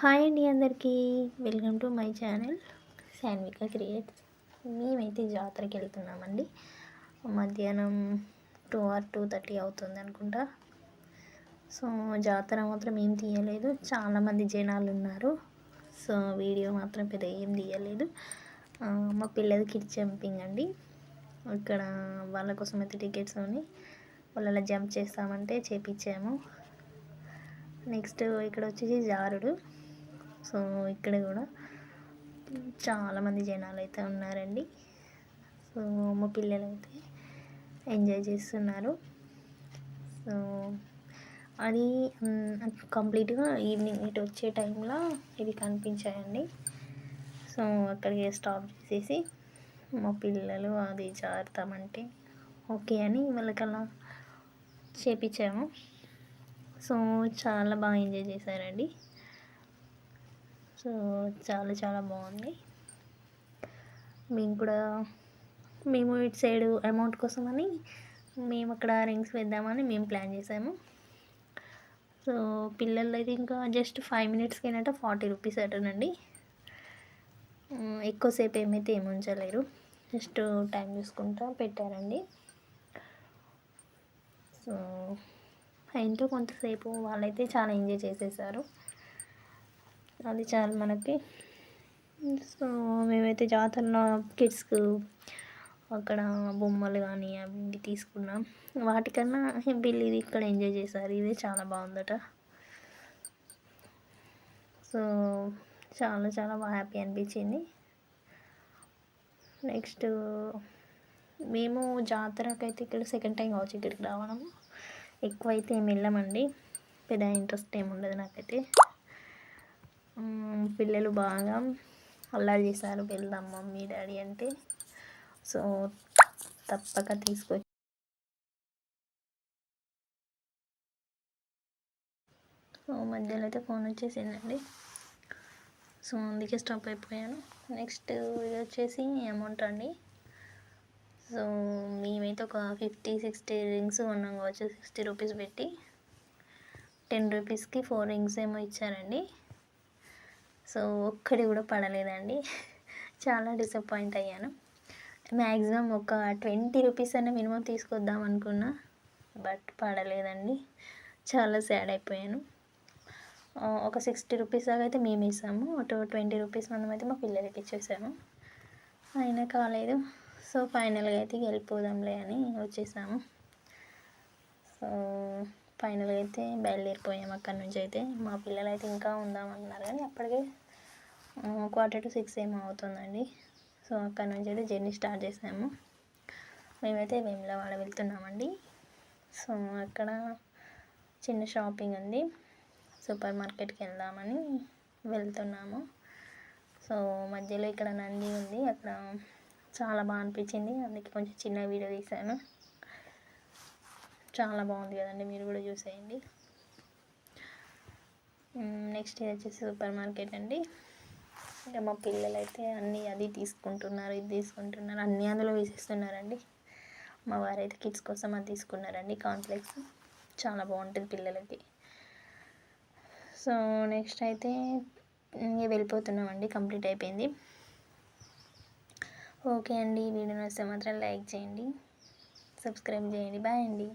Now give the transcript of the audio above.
Hi అండి అందరికీ. Welcome to my channel Shanvika creates. మేమైతే జాతరకి వెళ్తున్నామండి. మధ్యాహ్నం టూ ఆర్ టూ థర్టీ అవుతుంది అనుకుంటా. సో జాతర మాత్రం ఏం తీయలేదు. చాలామంది జనాలు ఉన్నారు. సో వీడియో మాత్రం పెద్ద ఏం తీయలేదు. మా పిల్లది కిడ్ జంపింగ్ అండి. ఇక్కడ వాళ్ళ కోసం అయితే టికెట్స్ ఉన్నాయి వాళ్ళ జంప్ చేస్తామంటే చేపించాము నెక్స్ట్ ఇక్కడ వచ్చేసి జారుడు. సో ఇక్కడ కూడా చాలామంది జనాలు అయితే ఉన్నారండి. సో మా పిల్లలు అయితే ఎంజాయ్ చేస్తున్నారు. సో అది కంప్లీట్గా ఈవినింగ్ ఇటు వచ్చే టైంలో ఇవి కనిపించాయండి. సో అక్కడికి స్టాప్ చేసేసి మా పిల్లలు అది జారుతామంటే ఓకే అని వాళ్ళకి అలా చేపించాము. సో చాలా బాగా ఎంజాయ్ చేశారండి. సో చాలా చాలా బాగుంది. మేము కూడా మేము ఇటు సైడ్ అమౌంట్ కోసమని మేము అక్కడ రింగ్స్ వేద్దామని మేము ప్లాన్ చేసాము. సో పిల్లలు అయితే ఇంకా జస్ట్ ఫైవ్ మినిట్స్కి అయినట్టు ఫార్టీ రూపీస్ అటనండి. ఎక్కువసేపు ఏమైతే ఏమి ఉంచలేరు. జస్ట్ టైం చూసుకుంటా పెట్టారండి. సో ఎంతో కొంతసేపు వాళ్ళైతే చాలా ఎంజాయ్ చేసేసారు. అది చాలు మనకి. సో మేమైతే జాతరలో కిడ్స్కు అక్కడ బొమ్మలు కానీ అవి ఇవి తీసుకున్నాం. వాటికన్నా వీళ్ళు ఇది ఇక్కడ ఎంజాయ్ చేశారు. ఇదే చాలా బాగుందట. సో చాలా చాలా బాగా హ్యాపీ అనిపించింది. నెక్స్ట్ మేము జాతరకైతే అయితే ఇక్కడ సెకండ్ టైం కావచ్చు ఇక్కడికి రావడము. ఎక్కువ అయితే ఏమి వెళ్ళమండి. పెద్ద ఇంట్రెస్ట్ ఏమి ఉండదు నాకైతే. పిల్లలు బాగా అల్లరి చేశారు వెళ్దాం మమ్మీ డాడీ అంటే. సో తప్పక తీసుకొచ్చి సో మధ్యలో అయితే ఫోన్ వచ్చేసిందండి. సో అందుకే స్టాప్ అయిపోయాను. నెక్స్ట్ ఇది వచ్చేసి అమౌంట్ అండి. సో మేమైతే ఒక ఫిఫ్టీ సిక్స్టీ రింగ్స్ కొన్నాం కావచ్చు. సిక్స్టీ రూపీస్ పెట్టి. టెన్ రూపీస్కి ఫోర్ రింగ్స్ ఏమో ఇచ్చారండి. సో ఒక్కడి కూడా పడలేదండి. చాలా డిసప్పాయింట్ అయ్యాను. మ్యాక్సిమం ఒక ట్వంటీ రూపీస్ అన్న మినిమం తీసుకొద్దాం అనుకున్నా బట్ పడలేదండి. చాలా సాడ్ అయిపోయాను. ఒక సిక్స్టీ రూపీస్ దాకా అయితే మేము ఇస్తాము. అటు ట్వంటీ రూపీస్ మనం అయితే మా పిల్లలకి ఇచ్చేసాము. అయినా కాలేదు. సో ఫైనల్గా అయితే వెళ్ళిపోదాంలే అని వచ్చేసాము. సో ఫైనల్గా అయితే బయలుదేరిపోయాము అక్కడి నుంచి అయితే. మా పిల్లలు అయితే ఇంకా ఉందామంటున్నారు కానీ అప్పటికే క్వార్టర్ టు సిక్స్ ఏమో అవుతుందండి. సో అక్కడ నుంచి అయితే జర్నీ స్టార్ట్ చేసాము. మేమైతే వేములవాడ వెళ్తున్నామండి. సో అక్కడ చిన్న షాపింగ్ ఉంది. సూపర్ మార్కెట్కి వెళ్దామని వెళ్తున్నాము. సో మధ్యలో ఇక్కడ నంది ఉంది. అక్కడ చాలా బాగా అనిపించింది. అందుకే కొంచెం చిన్న వీడియో తీశాను చాలా బాగుంది కదండి. మీరు కూడా చూసేయండి. నెక్స్ట్ ఇది వచ్చేసి సూపర్ మార్కెట్ అండి. ఇక మా పిల్లలు అయితే అన్నీ అది తీసుకుంటున్నారు ఇది తీసుకుంటున్నారు అన్నీ అందులో వేసేస్తున్నారండి. మా వారైతే కిడ్స్ కోసం అది తీసుకున్నారండి కాంప్లెక్స్. చాలా బాగుంటుంది పిల్లలకి. సో నెక్స్ట్ అయితే వెళ్ళిపోతున్నామండి కంప్లీట్ అయిపోయింది. ఓకే అండి వీడియో నచ్చితే మాత్రం లైక్ చేయండి సబ్స్క్రైబ్ చేయండి బాయ్ అండి.